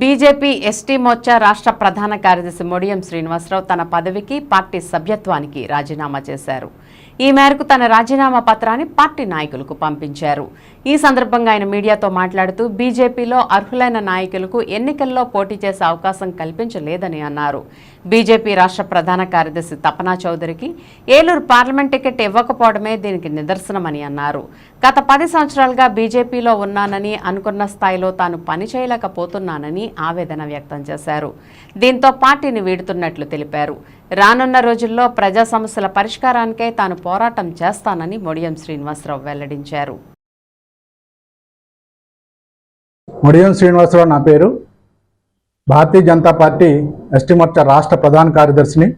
BJP ST Morcha రాష్ట్ర ప్రధాన కార్యదర్శి మొడియం శ్రీనివాసరావు తన పదవికి పార్టీ సభ్యత్వానికి రాజీనామా చేశారు. ఈ మేరకు తన రాజీనామా పత్రాన్ని పార్టీ నాయకులకు పంపించారు. ఈ సందర్భంగా ఆయన మీడియాతో మాట్లాడుతూ బీజేపీలో అర్హులైన నాయకులకు ఎన్నికల్లో పోటీ చేసే అవకాశం కల్పించలేదని అన్నారు. బీజేపీ రాష్ట్ర ప్రధాన కార్యదర్శి తపనా చౌదరికి ఏలూరు పార్లమెంట్ టికెట్ ఇవ్వకపోవడమే దీనికి నిదర్శనమని అన్నారు. గత పది సంవత్సరాలుగా బీజేపీలో ఉన్నానని అనుకున్న స్థాయిలో తాను పని చేయలేకపోతున్నానని ఆవేదన వ్యక్తం చేశారు. దీంతో పార్టీని వీడుతున్నట్లు తెలిపారు. రానున్న రోజుల్లో ప్రజా సమస్యల పరిష్కారానికై తాను పోరాటం చేస్తానని మొడియం శ్రీనివాసరావు వెల్లడించారు. మొడియం శ్రీనివాసరావు నా పేరు. భారతీయ జనతా పార్టీ ఎస్టీ మోర్చా రాష్ట్ర ప్రధాన కార్యదర్శిని.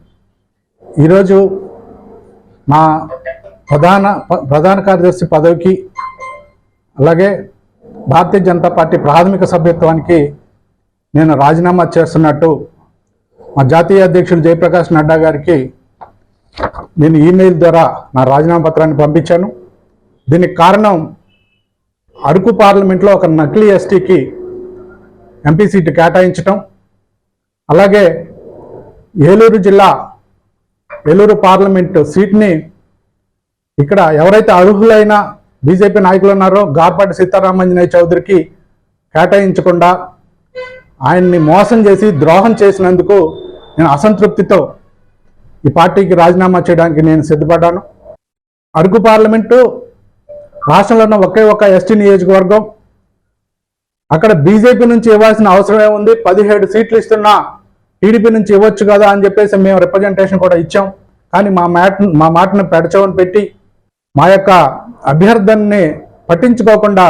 ఈరోజు మా ప్రధాన ప్రధాన కార్యదర్శి పదవికి అలాగే భారతీయ జనతా పార్టీ ప్రాథమిక సభ్యత్వానికి నేను రాజీనామా చేస్తున్నట్టు మా జాతీయ అధ్యక్షులు జయప్రకాష్ నడ్డా గారికి నేను ఈమెయిల్ ద్వారా నా రాజీనామా పత్రాన్ని పంపించాను. దీనికి కారణం అరకు పార్లమెంట్లో ఒక నకిలీ ఎస్టీకి ఎంపీ సీటు కేటాయించటం. అలాగే ఏలూరు జిల్లా ఏలూరు పార్లమెంటు సీట్ని ఇక్కడ ఎవరైతే అర్హులైన బీజేపీ నాయకులు ఉన్నారో గార్పాటి సీతారామంజనేయ చౌదరికి కేటాయించకుండా ఆయన్ని మోసం చేసి ద్రోహం చేసినందుకు నేను అసంతృప్తితో ఈ పార్టీకి రాజీనామా చేయడానికి నేను సిద్ధపడ్డాను. అరకు పార్లమెంటు రాష్ట్రంలో ఉన్న ఒకే ఒక ఎస్టీ నియోజకవర్గం. అక్కడ బీజేపీ నుంచి ఇవ్వాల్సిన అవసరమే ఉంది పదిహేడు సీట్లు ఇస్తున్నా టీడీపీ నుంచి ఇవ్వచ్చు కదా అని చెప్పేసి మేము రిప్రజెంటేషన్ కూడా ఇచ్చాం. కానీ మా మాట మా మాటను పెడచవని పెట్టి మా యొక్క అభ్యర్థనని పట్టించుకోకుండా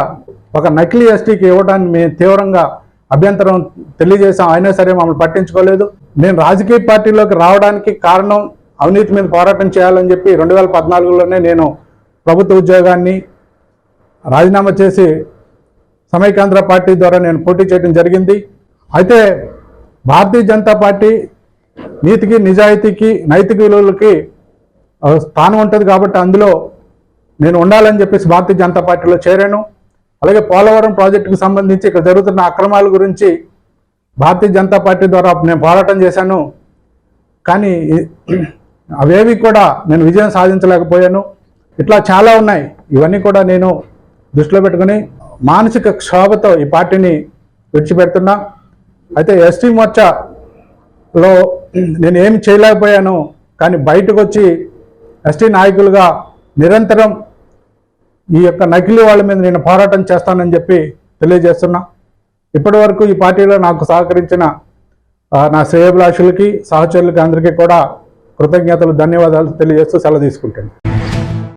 ఒక నకిలీ ఎస్టీకి ఇవ్వడాన్ని మేము తీవ్రంగా అభ్యంతరం తెలియజేశాం అయినా సరే మమ్మల్ని పట్టించుకోలేదు. నేను రాజకీయ పార్టీలోకి రావడానికి కారణం అవినీతి మీద పోరాటం చేయాలని చెప్పి రెండు వేల పద్నాలుగులోనే నేను ప్రభుత్వ ఉద్యోగాన్ని రాజీనామా చేసి సమైకాంధ్ర పార్టీ ద్వారా నేను పోటీ చేయడం జరిగింది. అయితే భారతీయ జనతా పార్టీ నీతికి నిజాయితీకి నైతిక విలువలకి స్థానం ఉంటుంది కాబట్టి అందులో నేను ఉండాలని చెప్పేసి భారతీయ జనతా పార్టీలో చేరాను. అలాగే పోలవరం ప్రాజెక్టుకు సంబంధించి ఇక్కడ జరుగుతున్న అక్రమాల గురించి భారతీయ జనతా పార్టీ ద్వారా నేను పోరాటం చేశాను. కానీ అవేవి కూడా నేను విజయం సాధించలేకపోయాను. ఇట్లా చాలా ఉన్నాయి. ఇవన్నీ కూడా నేను దృష్టిలో పెట్టుకుని మానసిక క్షోభతో ఈ పార్టీని విడిచిపెడుతున్నా. అయితే ఎస్టీ మోర్చాలో నేను ఏమి చేయలేకపోయాను. కానీ బయటకు వచ్చి ఎస్టీ నాయకులుగా నిరంతరం ఈ యొక్క నకిలీ వాళ్ళ మీద నేను పోరాటం చేస్తానని చెప్పి తెలియజేస్తున్నా. ఇప్పటి వరకు ఈ పార్టీలో నాకు సహకరించిన నా శ్రేయభిలాషులకి సహచరులకి అందరికీ కూడా కృతజ్ఞతలు ధన్యవాదాలు తెలియజేస్తూ సెలవు తీసుకుంటాను